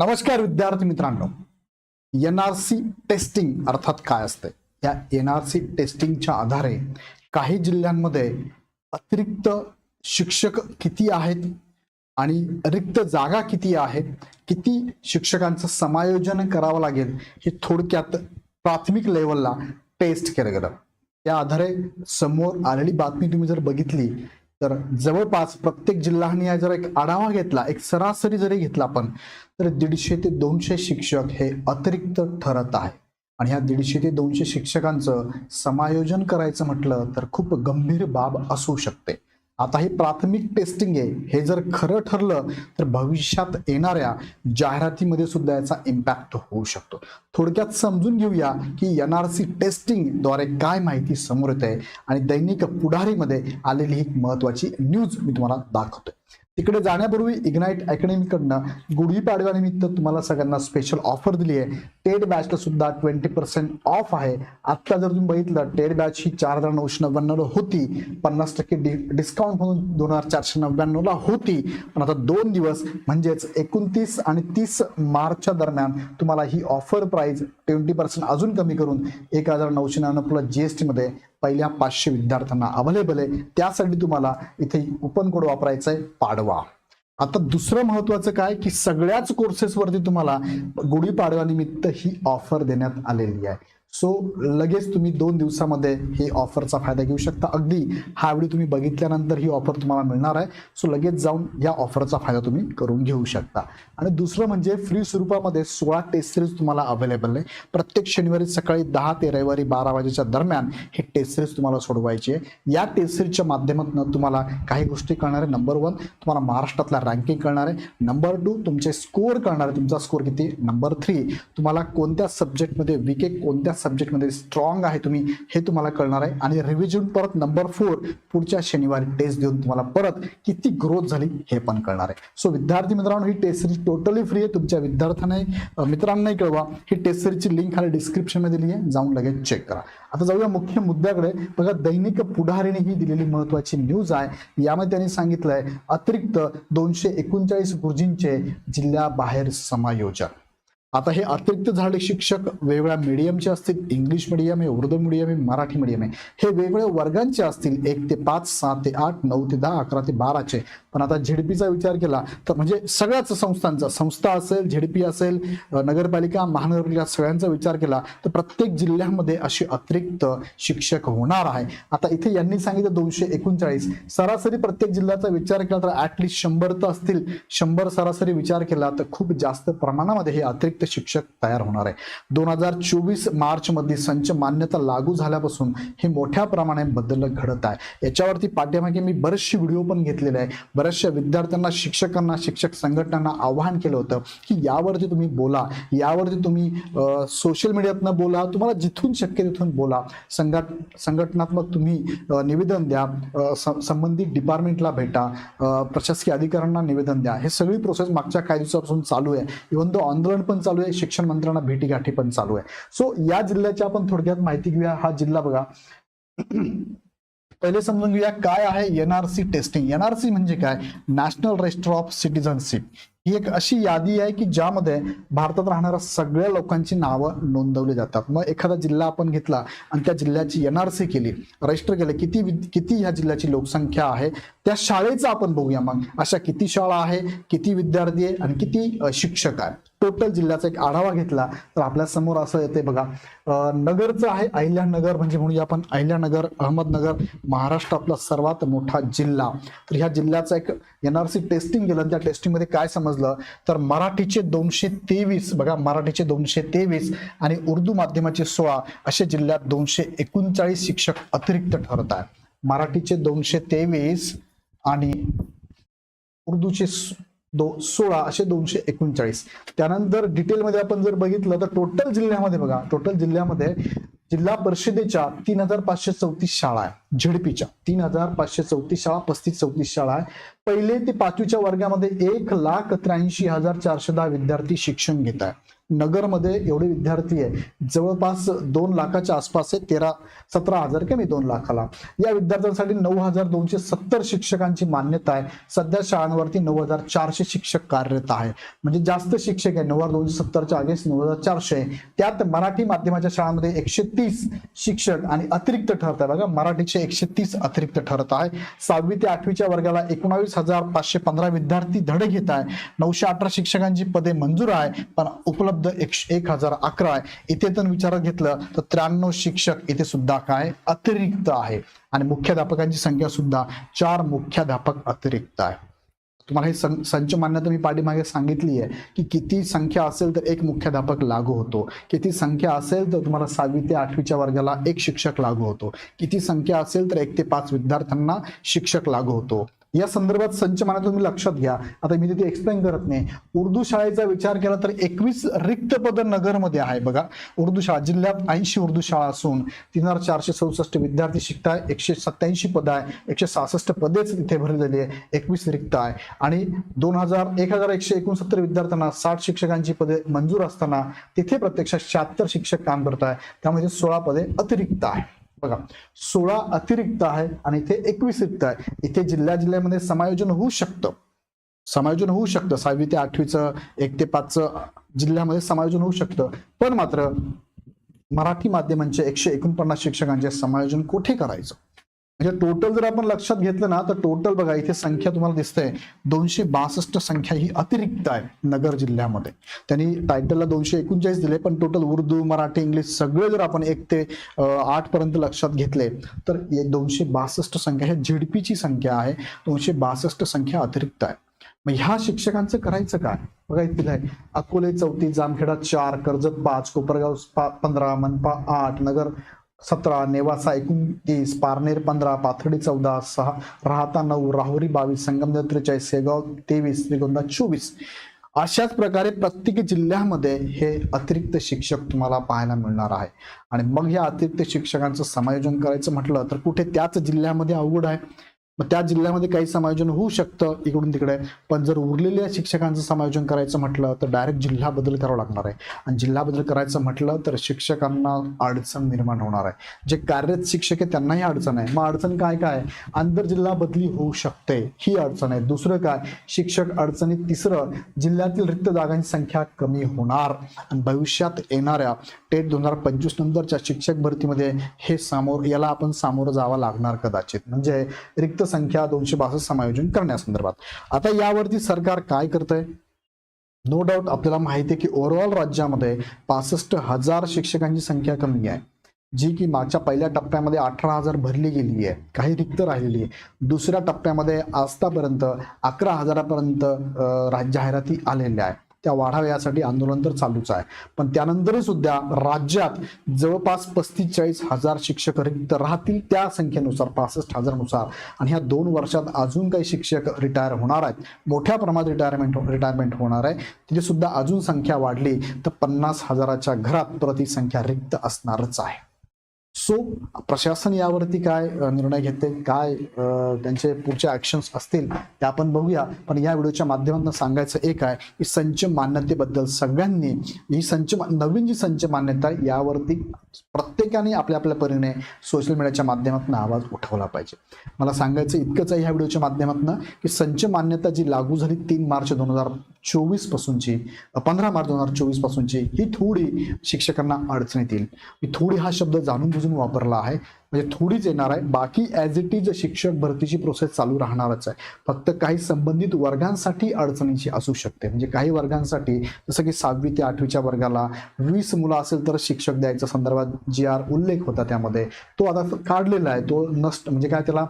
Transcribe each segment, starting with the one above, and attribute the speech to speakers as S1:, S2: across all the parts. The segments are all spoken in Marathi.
S1: नमस्कार विद्यार्थी मित्रांनो. एन आर सी टेस्टिंग अर्थात काय असते या एन आर सी टेस्टिंगच्या आधारे काही जिल्ह्यांमध्ये अतिरिक्त शिक्षक किती आहेत आणि रिक्त जागा किती आहेत? किती शिक्षकांचं समायोजन करावं लागेल? हे थोडक्यात प्राथमिक लेवलला टेस्ट केलं गेलं. त्या आधारे समोर आलेली बातमी तुम्ही जर बघितली तर जवळपास प्रत्येक जिल्ह्यांनी जर एक आढावा घेतला एक सरासरी जरी घेतला आपण तर दीडशे ते दोनशे शिक्षक हे अतिरिक्त ठरत आहे. आणि ह्या दीडशे ते दोनशे शिक्षकांचं समायोजन करायचं म्हटलं तर खूप गंभीर बाब असू शकते. आता ही प्राथमिक टेस्टिंग आहे. हे जर खरं ठरलं तर भविष्यात येणाऱ्या जाहिरातीमध्ये सुद्धा याचा इम्पॅक्ट होऊ शकतो. थोडक्यात समजून घेऊया की एन आर सी टेस्टिंगद्वारे काय माहिती समोर येते आणि दैनिक पुढारीमध्ये आलेली ही महत्वाची न्यूज मी तुम्हाला दाखवतोय. तिकडे जाण्यापूर्वी इग्नाईट अकॅडमीकडनं गुढीपाडव्यानिमित्त तुम्हाला सगळ्यांना स्पेशल ऑफर दिली आहे. टेड बॅचला सुद्धा ट्वेंटी पर्सेंट ऑफ आहे. आत्ता जर तुम्ही बघितलं टेड बॅच ही चार हजार नऊशे नव्याण्णवला होती. पन्नास टक्के डि डिस्काउंट म्हणून दोन हजार चारशे नव्याण्णवला होती. पण आता दोन दिवस म्हणजेच एकोणतीस आणि तीस मार्चच्या दरम्यान तुम्हाला ही ऑफर प्राईज ट्वेंटी पर्सेंट अजून कमी करून एक हजार नऊशे नव्याण्णव प्लस एसमध्ये पहिल्या पाचशे विद्यार्थ्यांना अवेलेबल आहे. त्यासाठी तुम्हाला इथे कुपन कोड वापरायचा आहे पाडवा. आता दुसरं महत्वाचं काय की सगळ्याच कोर्सेसवरती तुम्हाला गुढीपाडव्यानिमित्त ही ऑफर देण्यात आलेली आहे. सो लगेच तुम्ही दोन दिवसामध्ये ही ऑफरचा फायदा घेऊ शकता. अगदी हा व्हिडिओ तुम्ही बघितल्यानंतर ही ऑफर तुम्हाला मिळणार आहे. सो लगेच जाऊन या ऑफरचा फायदा तुम्ही करून घेऊ शकता. आणि दुसरं म्हणजे फ्री स्वरूपामध्ये सोळा टेस्ट सिरीज तुम्हाला अवेलेबल आहे. प्रत्येक शनिवारी सकाळी दहा ते रविवारी बारा वाजेच्या दरम्यान हे टेस्ट सिरीज तुम्हाला सोडवायची आहे. या टेस्ट सिरीजच्या माध्यमातून तुम्हाला काही गोष्टी कळणार आहे. नंबर वन तुम्हाला महाराष्ट्रातला रँकिंग कळणार आहे. नंबर टू तुमचे स्कोअर कळणार आहे. तुमचा स्कोअर किती? नंबर थ्री तुम्हाला कोणत्या सब्जेक्टमध्ये विके कोणत्या सब्जेक्टमध्ये स्ट्रॉंग आहे तुम्ही हे तुम्हाला कळणार आहे. आणि रिव्हिजन परत नंबर फोर पुढच्या शनिवारी टेस्ट देऊन तुम्हाला परत किती ग्रोथ झाली हे पण कळणार आहे. सो विद्यार्थी मित्रांनो ही टेस्ट सिरीज टोटली फ्री आहे. तुमच्या विद्यार्थ्यांना मित्रांनाही कळवा. ही टेस्ट सिरीजची लिंक खाली डिस्क्रिप्शनमध्ये दिली आहे. जाऊन लगेच चेक करा. आता जाऊया मुख्य मुद्द्याकडे. बघा दैनिक पुढारीने ही दिलेली महत्वाची न्यूज आहे. यामध्ये त्यांनी सांगितलंय अतिरिक्त दोनशे एकोणचाळीस गुरुजींचे जिल्ह्याबाहेर समायोजन. आता हे अतिरिक्त झाले शिक्षक वेगवेगळ्या मीडियमचे असतील इंग्लिश मीडियम आहे उर्दू मीडियम आहे मराठी मीडियम आहे. हे वेगवेगळ्या वर्गांचे असतील एक ते पाच सात ते आठ नऊ ते दहा अकरा ते बाराचे. पण आता झेडपीचा विचार केला तर म्हणजे सगळ्याच संस्थांचा संस्था असेल झेडपी असेल नगरपालिका महानगरपालिका सगळ्यांचा विचार केला तर प्रत्येक जिल्ह्यामध्ये असे अतिरिक्त शिक्षक होणार आहे. आता इथे यांनी सांगितलं दोनशे एकोणचाळीस. सरासरी प्रत्येक जिल्ह्याचा विचार केला तर ऍटलिस्ट शंभर तर असतील. शंभर सरासरी विचार केला तर खूप जास्त प्रमाणामध्ये हे अतिरिक्त शिक्षक तयार होणार आहे. दोन हजार चोवीस मार्च मध्ये संच मान्यता लागू झाल्यापासून हे मोठ्या प्रमाणात बदल घडत आहे. याच्यावरती पाठ्यामागे मी बरेचसे व्हिडिओ पण घेतलेले आहे बऱ्याचशा विद्यार्थ्यांना शिक्षकांना शिक्षक संघटनांना आवाहन केलं होतं की यावरती तुम्ही बोला. यावरती तुम्ही सोशल मीडियातनं बोला. तुम्हाला जिथून शक्य तिथून बोला. संघट संघटनात्मक तुम्ही निवेदन द्या. संबंधित डिपार्टमेंटला भेटा. प्रशासकीय अधिकाऱ्यांना निवेदन द्या. हे सगळी प्रोसेस मागच्या काही दिवसापासून चालू आहे. इव्हन तो आंदोलन पण चालू आहे शिक्षण मंत्र्यांना भेटीगाठी पण चालू आहे. सो या जिल्ह्याची आपण थोडक्यात माहिती घेऊया. हा जिल्हा बघा. पहिले समजून घेऊया काय आहे एनआरसी टेस्टिंग एनआरसी म्हणजे काय? नॅशनल रजिस्टर ऑफ सिटीझनशिप ही एक अशी यादी आहे की ज्यामध्ये भारतात राहणाऱ्या सगळ्या लोकांची नावं नोंदवली जातात. मग एखादा जिल्हा आपण घेतला आणि त्या जिल्ह्याची एनआरसी केली रजिस्टर केले किती किती ह्या जिल्ह्याची लोकसंख्या आहे त्या शाळेचं आपण बघूया मग. अशा किती शाळा आहे किती विद्यार्थी आहे आणि किती शिक्षक आहे. टोटल जिल्ह्याचा एक आढावा घेतला तर आपल्यासमोर असं येते बघा. नगरचं आहे अहिल्यानगर म्हणजे म्हणूया आपण अहिल्यानगर अहमदनगर महाराष्ट्र आपला सर्वात मोठा जिल्हा. तर ह्या जिल्ह्याचा एक एनआरसी टेस्टिंग गेलं आणि त्या टेस्टिंगमध्ये काय समजलं? तर मराठीचे दोनशे तेवीस बघा मराठीचे दोनशे तेवीस आणि उर्दू माध्यमाचे सोळा असे जिल्ह्यात दोनशे एकोणचाळीस शिक्षक अतिरिक्त ठरत आहे मराठीचे दोनशे तेवीस आणि उर्दूचे दो सोळा असे दोनशे एकोणचाळीस. त्यानंतर डिटेलमध्ये आपण जर बघितलं तर टोटल जिल्ह्यामध्ये बघा टोटल जिल्ह्यामध्ये जिल्हा परिषदेच्या तीन हजार पाचशे चौतीस शाळा आहे झडपीच्या. तीन हजार पाचशे चौतीस शाळा पस्तीस चौतीस शाळा आहे. पहिले ते पाचवीच्या वर्गामध्ये एक लाख त्र्याऐंशी हजार चारशे दहा विद्यार्थी शिक्षण घेत आहे. नगरमध्ये एवढे विद्यार्थी आहे. जवळपास दोन लाखाच्या आसपास आहे. तेरा सतरा हजार कमी दोन लाखाला. या विद्यार्थ्यांसाठी नऊ हजार दोनशे सत्तर शिक्षकांची मान्यता आहे. सध्या शाळांवरती नऊ हजार चारशे शिक्षक कार्यरत आहे. म्हणजे जास्त शिक्षक आहे. नऊ हजार दोनशे सत्तरच्या अगेन्स्ट नऊ हजार चारशे त्यात मराठी माध्यमाच्या शाळांमध्ये एकशे तीस शिक्षक आणि अतिरिक्त ठरत आहे. बघा मराठीचे एकशे तीस अतिरिक्त ठरत आहे. सहावी ते आठवीच्या वर्गाला एकोणावीस हजार पाचशे पंधरा विद्यार्थी धडे घेत आहे. नऊशे अठरा शिक्षकांची पदे मंजूर आहे पण उपलब्ध एकशे एक हजार अकरा आहे. इथे तर विचारात घेतलं तर त्र्याण्णव शिक्षक इथे सुद्धा काय अतिरिक्त आहे. आणि मुख्याध्यापकांची संख्या सुद्धा चार मुख्याध्यापक अतिरिक्त आहे. तुम्हाला हे सं- संच मान्यता मी पाठीमागे सांगितली आहे की किती संख्या असेल तर एक मुख्याध्यापक लागू होतो. किती संख्या असेल तर तुम्हाला सहावी ते आठवीच्या वर्गाला एक शिक्षक लागू होतो. किती संख्या असेल तर एक ते पाच विद्यार्थ्यांना शिक्षक लागू होतो. या संदर्भात संच मान्यता तुम्ही लक्षात घ्या. आता मी तिथे एक्सप्लेन करत नाही. उर्दू शाळेचा विचार केला तर एकवीस रिक्त पद नगरमध्ये आहे बघा. उर्दू शाळा जिल्ह्यात ऐंशी उर्दू शाळा असून तीन हजार चारशे चौसष्ट विद्यार्थी शिकताय एकशे सत्याऐंशी पद आहे एकशे सहासष्ट पदेच तिथे भरली झाली आहे एकवीस रिक्त आहे. आणि दोन हजार एक हजार एकशे एकोणसत्तर विद्यार्थ्यांना साठ शिक्षकांची पदे मंजूर असताना तिथे प्रत्यक्षात शहात्तर शिक्षक काम करत आहे त्यामध्ये सोळा पदे अतिरिक्त आहे. बघा सोळा अतिरिक्त आहे आणि इथे एकवीस रिक्त आहे. इथे जिल्ह्या जिल्ह्यामध्ये समायोजन होऊ शकतं. समायोजन होऊ शकतं. सहावी ते आठवीचं एक ते पाचचं जिल्ह्यामध्ये समायोजन होऊ शकतं. पण मात्र मराठी माध्यमांचे एकशे एकोणपन्नास शिक्षकांचे समायोजन कुठे करायचं? म्हणजे टोटल जर आपण लक्षात घेतलं ना तर टोटल बघा इथे संख्या तुम्हाला दिसते दोनशे बासष्ट संख्या ही अतिरिक्त आहे नगर जिल्ह्यामध्ये. त्यांनी टायटलला दोनशे एकोणचाळीस दिले पण टोटल उर्दू मराठी इंग्लिश सगळे जर आपण एक ते आठ पर्यंत लक्षात घेतले तर दोनशे बासष्ट संख्या ही झिडपीची संख्या आहे. दोनशे बासष्ट संख्या अतिरिक्त आहे. मग ह्या शिक्षकांचं करायचं काय? बघा इथे आहे अकोले चौथी जामखेडा चार कर्जत पाच कोपरगाव पंधरा मनपा आठ नगर सतरा नेवासा एकोणतीस पारनेर पंधरा पाथर्डी चौदा सहा राहता नऊ राहुरी बावीस संगमनेर त्रेचाळीस सेगाव तेवीस श्रीगोंदा चोवीस. अशाच प्रकारे प्रत्येक जिल्ह्यामध्ये हे अतिरिक्त शिक्षक तुम्हाला पाहायला मिळणार आहे. आणि मग या अतिरिक्त शिक्षकांचं समायोजन करायचं म्हटलं तर कुठे त्याच जिल्ह्यामध्ये अवघड आहे? मग त्या जिल्ह्यामध्ये काही समायोजन होऊ शकतं इकडून तिकडे. पण जर उरलेल्या शिक्षकांचं समायोजन करायचं म्हटलं तर डायरेक्ट जिल्हा बदल करावा लागणार आहे. आणि जिल्हा बदल करायचं म्हटलं तर शिक्षकांना अडचण निर्माण होणार आहे. जे कार्यरत शिक्षक आहे त्यांनाही अडचण आहे. मग अडचण काय काय? आंतर जिल्हा बदली होऊ शकते. ही अडचण आहे. दुसरं काय? शिक्षक अडचणीत तिसरं जिल्ह्यातील रिक्त जागांची संख्या कमी होणार. आणि भविष्यात येणाऱ्या टेट दोन हजार पंचवीस नंतरच्या शिक्षक भरतीमध्ये हे सामोर याला आपण सामोरं जावं लागणार कदाचित. म्हणजे रिक्त संख्या दोनशे बासष्ट समायोजन करण्यासंदर्भात. आता यावरती सरकार काय करतंय? नो डाऊट आपल्याला माहिती आहे की ओव्हरऑल राज्यामध्ये पासष्ट हजार शिक्षकांची संख्या कमी आहे. जी की मागच्या पहिल्या टप्प्यामध्ये अठरा हजार भरली गेली आहे. काही रिक्त राहिलेली आहे. दुसऱ्या टप्प्यामध्ये आजतापर्यंत अकरा हजारापर्यंत जाहिराती आलेल्या आहे त्या वाढाव्या यासाठी आंदोलन तर चालूच आहे. पण त्यानंतरही सुद्धा राज्यात जवळपास पस्तीस चाळीस हजार शिक्षक रिक्त राहतील त्या संख्येनुसार पासष्ट हजारानुसार. आणि ह्या दोन वर्षात अजून काही शिक्षक रिटायर होणार आहेत. मोठ्या प्रमाणात रिटायरमेंट रिटायरमेंट हो, होणार आहे. तिथे सुद्धा अजून संख्या वाढली तर पन्नास हजाराच्या घरात प्रतिसंख्या संख्या रिक्त असणारच आहे. सो प्रशासन यावरती काय निर्णय घेते काय त्यांचे पुढचे ऍक्शन्स असतील ते आपण बघूया. पण या व्हिडिओच्या माध्यमातून सांगायचं एक आहे की संच मान्यतेबद्दल सगळ्यांनी ही संच नवीन जी संच मान्यता आहे यावरती प्रत्येकाने आपल्या आपल्या परीने सोशल मीडियाच्या माध्यमातून आवाज उठवला पाहिजे. मला सांगायचं इतकंच आहे ह्या व्हिडिओच्या माध्यमातून की संच मान्यता जी लागू झाली तीन मार्च दोन हजार चोवीस पासूनची पंधरा मार्च दोन हजार चोवीस पासूनची ही थोडी शिक्षकांना अडचणीत येईल. मी थोडी हा शब्द जाणून बुजून वापरला आहे. म्हणजे थोडीच येणार आहे. बाकी ॲज इट इज शिक्षक भरतीची प्रोसेस चालू राहणारच आहे. फक्त काही संबंधित वर्गांसाठी अडचणीची असू शकते. म्हणजे काही वर्गांसाठी जसं की सहावी ते आठवीच्या वर्गाला वीस मुलं असेल तर शिक्षक द्यायचा संदर्भात जी आर उल्लेख होता त्यामध्ये तो आता काढलेला आहे. तो नष्ट म्हणजे काय त्याला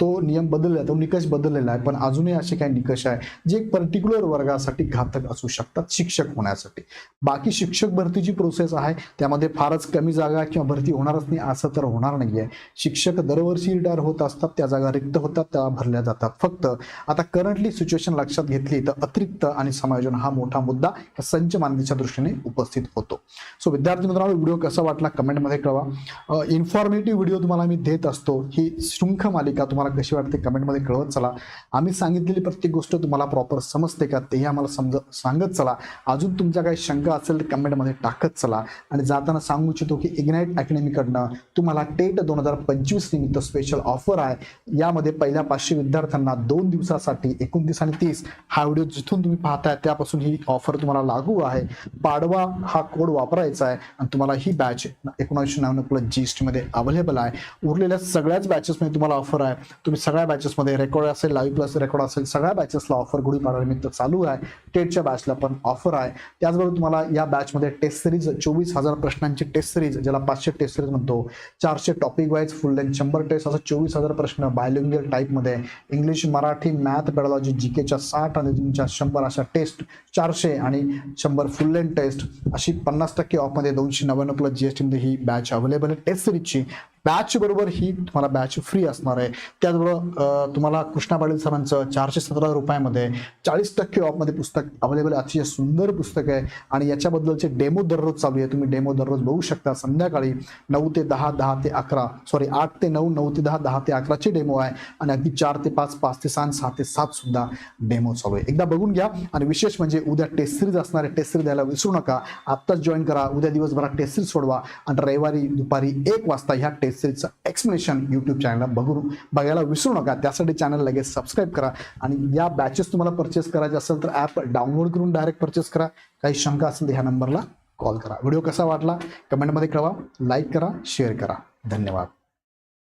S1: तो नियम बदललेला आहे. तो निकष बदललेला आहे. पण अजूनही असे काही निकष आहे जे एक पर्टिक्युलर वर्गासाठी घातक असू शकतात शिक्षक होण्यासाठी. बाकी शिक्षक भरतीची प्रोसेस आहे. त्यामध्ये फारच कमी जागा किंवा भरती होणारच नाही असं तर होणार नाहीये. आहे शिक्षक दरवर्षी रिटायर होत असतात त्या जागा रिक्त होतात त्या भरल्या जातात. फक्त आता करंटली सिच्युएशन लक्षात घेतली तर अतिरिक्त आणि समायोजन हा मोठा मुद्दा या संच मानधीच्या दृष्टीने उपस्थित होतो. सो विद्यार्थी मित्रांनो व्हिडिओ कसा वाटला कमेंटमध्ये कळवा. इन्फॉर्मेटिव्ह व्हिडिओ तुम्हाला मी देत असतो. ही शृंख मालिका तुम्हाला कशी वाटते कमेंटमध्ये कळवत चला. आम्ही सांगितलेली प्रत्येक गोष्ट तुम्हाला प्रॉपर समजते का तेही आम्हाला समज सांगत चला. अजून तुमच्या काही शंका असेल तर कमेंटमध्ये टाकत चला. आणि जाताना सांगू इच्छितो की इग्नाईट अकॅडमीकडनं तुम्हाला टेट दोन हजार पंचवीस निमित्त स्पेशल ऑफर आहे. यामध्ये पहिल्या पाचशे विद्यार्थ्यांना दोन दिवसासाठी एकोणतीस आणि तीस हा व्हिडिओ जिथून तुम्ही पाहताय त्यापासून ही ऑफर तुम्हाला लागू आहे. पाडवा हा कोड वापरायचा आहे आणि तुम्हाला ही बॅच एकोणीसशे नव्याण्णव प्लस जी एस टीमध्ये अवेलेबल आहे. उरलेल्या सगळ्याच बॅचेसमध्ये तुम्हाला ऑफर आहे. तुम्ही सगळ्या बॅचेसमध्ये रेकॉर्ड असेल लाईव्ह प्लस रेकॉर्ड असेल सगळ्या बॅचेसला ऑफर गुढीपाडवा निमित्त चालू आहे. टेटच्या बॅचला पण ऑफर आहे. त्याचबरोबर तुम्हाला या बॅचमध्ये टेस्ट सिरीज चोवीस हजार प्रश्नांची टेस्ट सिरीज ज्याला पाचशे टेस्ट सिरीज म्हणतो चारशे टॉपिक वाईज फुल लेंथ शंभर टेस्ट असं चोवीस हजार प्रश्न बायोलिंगियल टाईपमध्ये English Marathi math pedology G केच्या साठ आणि तुमच्या शंभर अशा टेस्ट चारशे आणि शंभर फुल लेंथ टेस्ट अशी पन्नास टक्के ऑफमध्ये दोनशे नव्याण्णव प्लस जी एस टीमध्ये ही बॅच अवेलेबल आहे. टेस्ट सिरीजची बॅच बरोबर ही तुम्हाला बॅच फ्री असणार आहे. त्याचबरोबर तुम्हाला कृष्णा पाटील सरांचं चारशे सतरा रुपयामध्ये चाळीस टक्के ऑफमध्ये पुस्तक अवेलेबल अतिशय सुंदर पुस्तक आहे. आणि याच्याबद्दलचे डेमो दररोज चालू आहे. तुम्ही डेमो दररोज बघू शकता. संध्याकाळी नऊ ते दहा दहा ते अकरा सॉरी आठ ते नऊ नऊ ते दहा दहा ते अकराचे डेमो आहे. आणि अगदी चार ते पाच पाच ते सहा सहा ते सात सुद्धा डेमो चालू आहे. एकदा बघून घ्या. आणि विशेष म्हणजे उद्या टेस्ट सिरीज असणारे टेस्ट सिरीज द्यायला विसरू नका. आत्ताच जॉईन करा. उद्या दिवसभरात टेस्ट सिरीज सोडवा. आणि रविवारी दुपारी एक वाजता ह्या टेस्ट सिरीजचं एक्सप्लेनेशन यूट्यूब चॅनलला बघून बघायला विसरू नका. त्यासाठी चॅनल लगेच सबस्क्राईब करा आणि या बॅचेस तुम्हाला परचेस करायचे असेल तर ॲप डाउनलोड करून डायरेक्ट परचेस करा. काही शंका असेल तर ह्या नंबरला कॉल करा. व्हिडिओ कसा वाटला? कमेंटमध्ये कळवा लाईक करा शेअर करा. धन्यवाद.